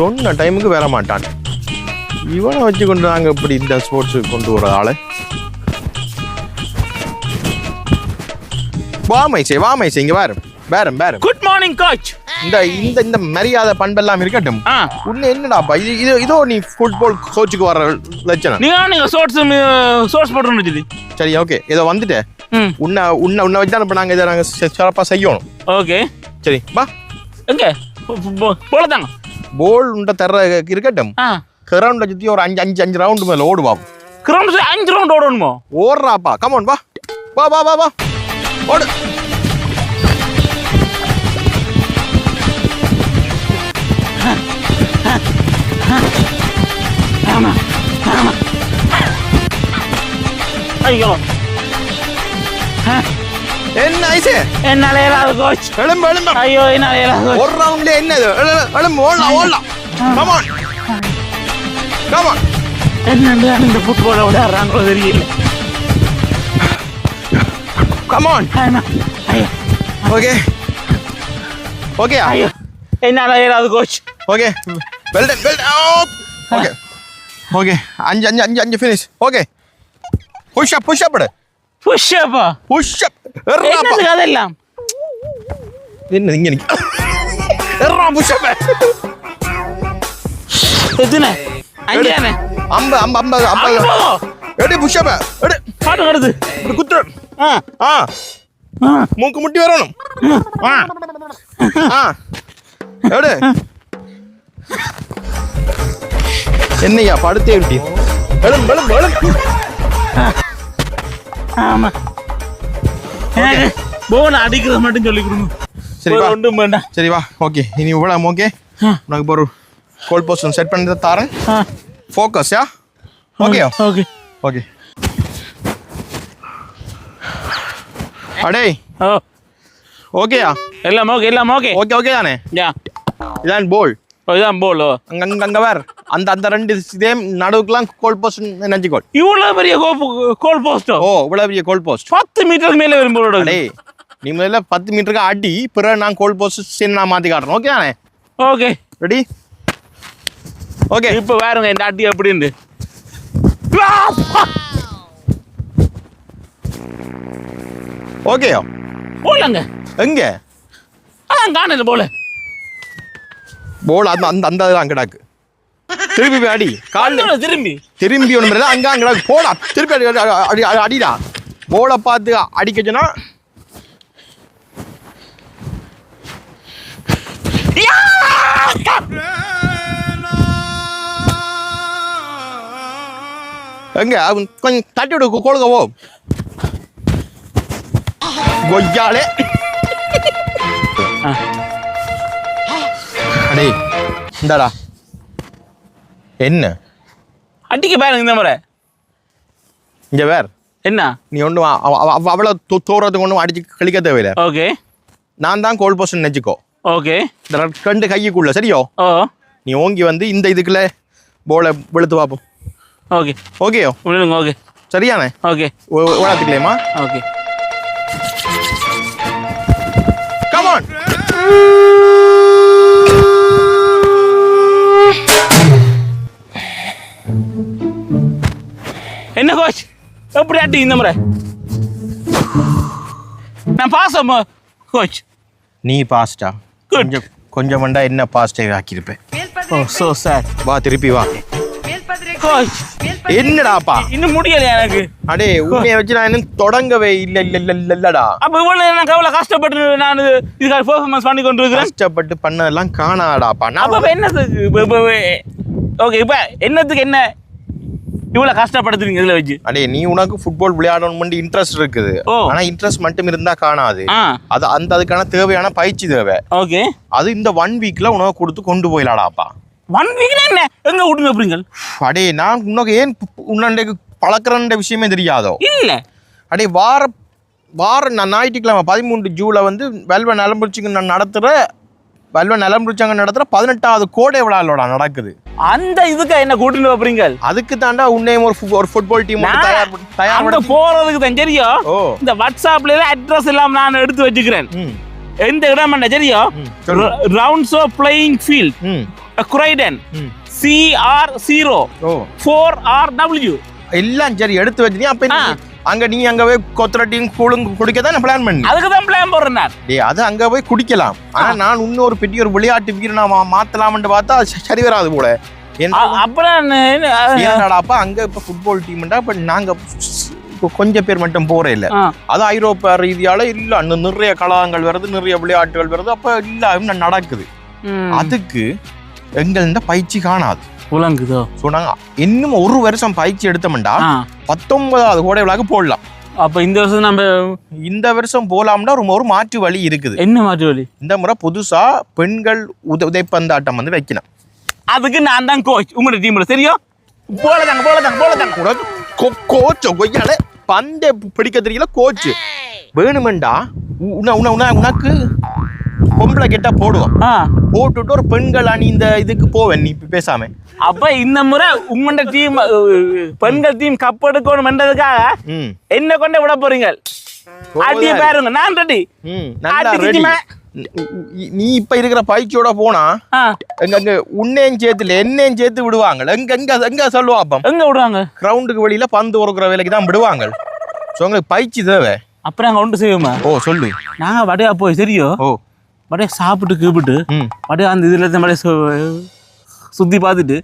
சொன்ன டைமுக்கு வர மாட்டான். இவனை வச்சு கொண்டு நாங்கள் இப்படி இந்த ஸ்போர்ட்ஸுக்கு கொண்டு வர ஆளை? வா மைசே வா மைசே இங்க வேறு பேரம் பேரம் குட் மார்னிங் கோச் இந்த இந்த இந்த மரியாதை பண்பெல்லாம் இருக்கட்டும். உன்னை என்னடாப்பா இது இது இதோ நீ ஃபுட்பால் கோச்சுக்கு வர லட்சணம். நீங்க நீங்க ஷோர்ட்ஸ் ஷோர்ட்ஸ் போட்டுன்னு சரி ஓகே ஏதோ வந்துட்டேன் உன்னை உன்னை உன்னை வச்சு தான் இப்போ நாங்கள் இதை நாங்கள் சிறப்பாக செய்யணும். ஓகே சரி வா. எங்க? போல தாங்க போல் உண்ட தர இருக்கட்டும் கிரவுண்டை சுற்றி ஒரு அஞ்சு அஞ்சு அஞ்சு ரவுண்டு மேலே ஓடுவா கிரவுண்ட் அஞ்சு ரவுண்ட் ஓடணுமோ? ஓடுறாப்பா. கமான் வா. வா வா வா வா. ஓடு. ஐயோ. என்ன ஐசே என்னால இயலாது கோச் எலும்பு எலும்பு ஐயோ என்னால இயலாது coach. ஒரு ரவுண்ட்ல என்னது எழு- எலும்பு ஓடலாம் ஓடலாம் கமான் கமான் என்னண்டு இந்த ஃபுட்பால் விளையாடுறாங்களோ தெரியல கமான் ஆமா. ஐயோ ஓகே ஓகே ஐயோ என்னால இயலாது coach okay well done well okay okay அஞ்சு அஞ்சு அஞ்சு அஞ்சு finish okay push up push up push up எத்தனை அஞ்சானே அம்ப அம்ப அம்ப அம்ப ஐயோ எடு புஷ் அப் எடு பாட்டு வருது இப்படி குத்து ஆ ஆ ஆ மூக்கு முட்டி வரணும் ஆ ஆ எடு என்னையா படுத்தே விட்டி எழும் எழும் எழும் ஆமா. போன அடிக்கிறது மட்டும் சொல்லி கொடுங்க சரி, வா. ஒன்றும் வேண்டாம். சரி வா. ஓகே. இனி இவ்வளோ ஓகே. உனக்கு இப்போ ஒரு கோல் போஸ்ட் செட் பண்ணி தரேன். ஃபோக்கஸ் யா? ஓகே. ஓகே. ஓகே அடே ஓகேயா? எல்லாம் ஓகே எல்லாம் ஓகே. ஓகே ஓகே தானே? யா. இதான் போல் இதான் போலோ அங்க அங்க வேற. அந்த அந்த ரெண்டு இதே நடுவுக்குலாம் கோல் போஸ்ட் நினைச்சுக்கோள் இவ்வளவு பெரிய கோல் போஸ்டோ ஓ? இவ்வளோ பெரிய கோல் போஸ்ட் பத்து மீட்டருக்கு மேலே வரும் போலோட அடே நீ முதல்ல பத்து மீட்டருக்கு அடி பிறகு நான் கோல் போஸ்ட் சரி நான் மாற்றி காட்டுறேன் ஓகே தானே? ஓகே ரெடி ஓகே இப்போ வேறுங்க இந்த அடி அப்படின்னு ஓகே போலங்க. எங்க? அதான் காணல போல போல் அந்த அந்த அந்த கிடாக்கு. திருப்பி போய் அடி. கால் காணல திரும்பி. திரும்பி ஒன்று அங்கே அங்கே போடா. திருப்பி அடி அடி, அடி அடி அடிடா. போலை பார்த்து அடிக்கச்சுன்னா எங்க? அவன் கொஞ்சம் தட்டி விடு போ. கொய்யாலே. அடே இந்தாடா. என்ன? அடிக்க பாருங்க இந்த முறை இங்க வேற என்ன? நீ ஒன்றும் அவ்வளோ தூரத்துக்கு ஒன்றும் அடிச்சு கழிக்க தேவையில்லை. ஓகே. நான் தான் கோல் போஸ்ட் நினச்சிக்கோ. ஓகே. ரெண்டு- கைக்குள்ள சரியோ? ஓ. நீ ஓங்கி வந்து இந்த இதுக்குள்ள போலை வெளுத்து பார்ப்போம் ஓகே. ஓகேயோ? விழுங்க ஓகே. சரியானே? ஓகே. ஓடாத்துக்கலையம்மா? ஓகே. கமான் என்ன கோச் எப்படி அடி இந்த முறை? நான் பாசம் கோச் நீ பாஸ்டா Good. கொஞ்சம் கொஞ்சம் மண்டா என்ன பாஸ்டே ஆக்கியிருப்பேன்? ஓ சோ சார் வா திருப்பி வா. கோச் என்னடாப்பா? இன்னும் முடியல எனக்கு? அடே உன்னைய வச்சு நான் இன்னும் தொடங்கவே இல்ல இல்ல இல்ல இல்ல இல்லடா. அப்ப இவ்வளவு நான் கவலை கஷ்டப்பட்டு நான் இது- இதுக்காக பெர்ஃபார்மன்ஸ் பண்ணி கொண்டு இருக்கிறேன் கஷ்டப்பட்டு பண்ணதெல்லாம் காணாடாப்பா அப்ப நான் இப்ப என்னத்துக்கு ஓகே இப்ப என்னத்துக்கு என்ன? இவ்வளவு கஷ்டப்படுத்துறீங்க இதுல வச்சு. அடே நீ உனக்கு ஃபுட்பால் விளையாடணும் இன்ட்ரெஸ்ட் இருக்குது. ஆனா இன்ட்ரெஸ்ட் மட்டும் இருந்தா காணாது. அது அந்த அதுக்கான தேவையான பயிற்சி தேவை. ஓகே. அது இந்த ஒன் வீக்ல உனக்கு கொடுத்து கொண்டு போயிடலாடாப்பா ஒன் வீக்ல என்ன? எங்க விடுங்க அப்படிங்க அடே நான் உனக்கு ஏன் உன்னண்டைக்கு பழக்கிறன்ற விஷயமே தெரியாதோ? இல்ல. அடே வார வார நான் ஞாயிற்றுக்கிழமை பதிமூன்று ஜூலை வந்து வெல்வ நலம்புரிச்சிங்க நான் நடத்துகிற வெல்வ நலம்புரிச்சாங்க நடத்துகிற பதினெட்டாவது கோடை விழாலோட நடக்குது. அந்த இதுக்கு என்ன கூட்டிட்டு வைப்பீங்க அதுக்கு தாண்டா உன்னையும் ஒரு ஒரு ஃபுட்பால் டீம் தயார் தயார் போறதுக்கு தான் ஓ. இந்த வாட்ஸ்அப்ல அட்ரஸ் எல்லாம் நான் எடுத்து வச்சுக்கிறேன். எந்த இடம் என்ன சொல்லு. ரவுண்ட்ஸ் ஆஃப் பிளேயிங் ஃபீல்ட் ம். குரைடன் ம். CR zero four R W எல்லாம் சரி எடுத்து வச்சிருந்தீங்க அப்ப. அங்க நீ அங்க போய் கொத்தரட்டியும் கூழும் குடிக்க தான் பிளான் பண்ணி? அதுக்கு தான் பிளான் போடுறேன் நான் டேய் அது அங்க போய் குடிக்கலாம். ஆனா நான் இன்னொரு பெரிய ஒரு விளையாட்டு வீரனா மாத்தலாம்னு பார்த்தா சரி வராது போல. அப்புறம் ஏன்னாடாப்பா அங்க இப்ப ஃபுட்பால் டீம்டா இப்ப நாங்க கொஞ்சம் பேர் மட்டும் போறே இல்ல. அது ஐரோப்பா ரீதியால இல்ல இன்னும் நிறைய கழகங்கள் வருது நிறைய விளையாட்டுகள் வருது. அப்ப இல்ல இன்னும் நடக்குது. அதுக்கு எங்கள்கிட்ட பயிற்சி காணாது. புலங்குதோ? சொன்னாங்க இன்னும் ஒரு வருஷம் பயிற்சி எடுத்தோம்டா. பத்தொன்பதாவது கோடை விழாக்கு போடலாம். அப்ப இந்த வருஷம் நம்ம இந்த வருஷம் போலாம்னா ஒரு ஒரு மாற்று வழி இருக்குது. என்ன மாற்று வழி? இந்த முறை புதுசா பெண்கள் உத உதைப்பந்தாட்டம் வந்து வைக்கணும். அதுக்கு நான் தான் கோச் உங்களோட டீம்ல தெரியும்? போலதாங்க போலதாங்க போலதாங்க. உனக்கு கோ- கோச்சோ கொய்யால பந்தை பிடிக்க தெரியல கோச்சு வேணுமெண்டா? உன உன உனக்கு பொம்பளை கெட்டா போடுவோம். போட்டுட்டு ஒரு பெண்கள் அணி இந்த இதுக்கு போவேன் நீ பேசாம. அப்ப இந்த முறை உங்களோட டீம் பெண்கள் டீம் கப் எடுக்கணும்ன்றதுக்காக ம். என்ன கொண்டு விட போறீங்க அடி பாருங்க நான் ரெடி. திமா. நீ- இப்ப இருக்கிற பயிற்சியோட போனா எங்க அங்க உன்னையும் சேர்த்துல என்னையும் சேர்த்து விடுவாங்க. எங்க எங்க எங்க சொல்லுவா அப்பம்? எங்க விடுவாங்க? கிரவுண்டுக்கு வெளியில பந்து உறக்குற வேலைக்கு தான் விடுவாங்க. ஸோ உங்களுக்கு பயிற்சி தேவை. அப்புறம் அங்க ஒன்று செய்வோமா? ஓ சொல்லு. நாங்க வடையா போய் சரியோ ஓ. வடையா சாப்பிட்டு கீப்பிட்டு வடையா அந்த இதுல இருந்து சு- சுத்தி பார்த்துட்டு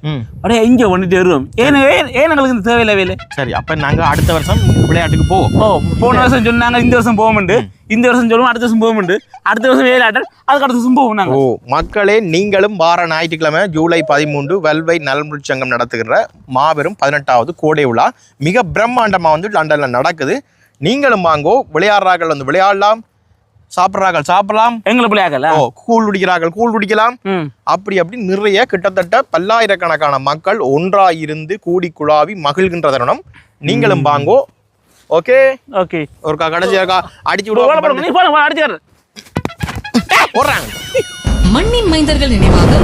வடையா இங்க வந்துட்டு வருவோம். ஏன் ஏன் எங்களுக்கு இந்த தேவையில்லை வேலை? சரி அப்ப நாங்க அடுத்த வருஷம் விளையாட்டுக்கு போவோம். ஓ போன வருஷம் சொன்னாங்க இந்த வருஷம் போகும்ண்டு இந்த வருஷம் சொல்லுவோம் அடுத்த வருஷம் போகும்ண்டு அடுத்த வருஷம் வேலையாட்டல் அதுக்கு அடுத்த வருஷம் போவோம் நாங்க. ஓ மக்களே நீங்களும் வார ஞாயிற்றுக்கிழமை ஜூலை பதிமூன்று வெல்வை நலமுறை சங்கம் நடத்துகிற மாபெரும் பதினெட்டாவது கோடை விழா மிக பிரம்மாண்டமா வந்து லண்டன்ல நடக்குது. நீங்களும் வாங்கோ விளையாடுறார்கள் வந்து விளையாடலாம். சாப்பிட்றார்கள். சாப்பிடலாம். எங்களை பிள்ளையாக்கல? ஓ கூழ் குடிக்கிறார்கள். கூழ் குடிக்கலாம். ம். அப்படி அப்படி நிறைய கிட்டத்தட்ட பல்லாயிரக்கணக்கான மக்கள் ஒன்றாயிருந்து கூடி குழாவி மகிழ்கின்ற தருணம். நீங்களும் வாங்கோ. ஓகே? ஓகே. ஒரு கடைசியாக அடிச்சு விடுவோம் போடுறாங்க. மண்ணின் மைந்தர்கள் நினைவாக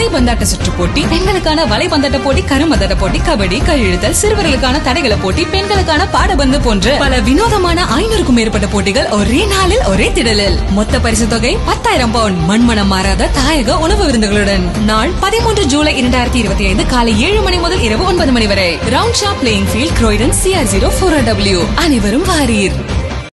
வலைபந்தாட்ட சுற்று போட்டி பெண்களுக்கான வலைபந்தாட்ட போட்டி கரும்பந்தாட்ட போட்டி கபடி கையெழுத்தல் சிறுவர்களுக்கான தடைகள போட்டி பெண்களுக்கான பாடபந்து போன்ற பல வினோதமான ஐநூறுக்கும் மேற்பட்ட போட்டிகள் ஒரே நாளில் ஒரே திடலில். மொத்த பரிசு தொகை பத்தாயிரம் பவுண்ட் மண்மனம் மாறாத தாயக உணவு விருந்துகளுடன். நாள் பதிமூன்று ஜூலை இரண்டாயிரத்தி இருபத்தி ஐந்து காலை ஏழு மணி முதல் இரவு ஒன்பது மணி வரை. Roundshaw playing field Croydon CR zero four W அனைவரும் வாரீர்.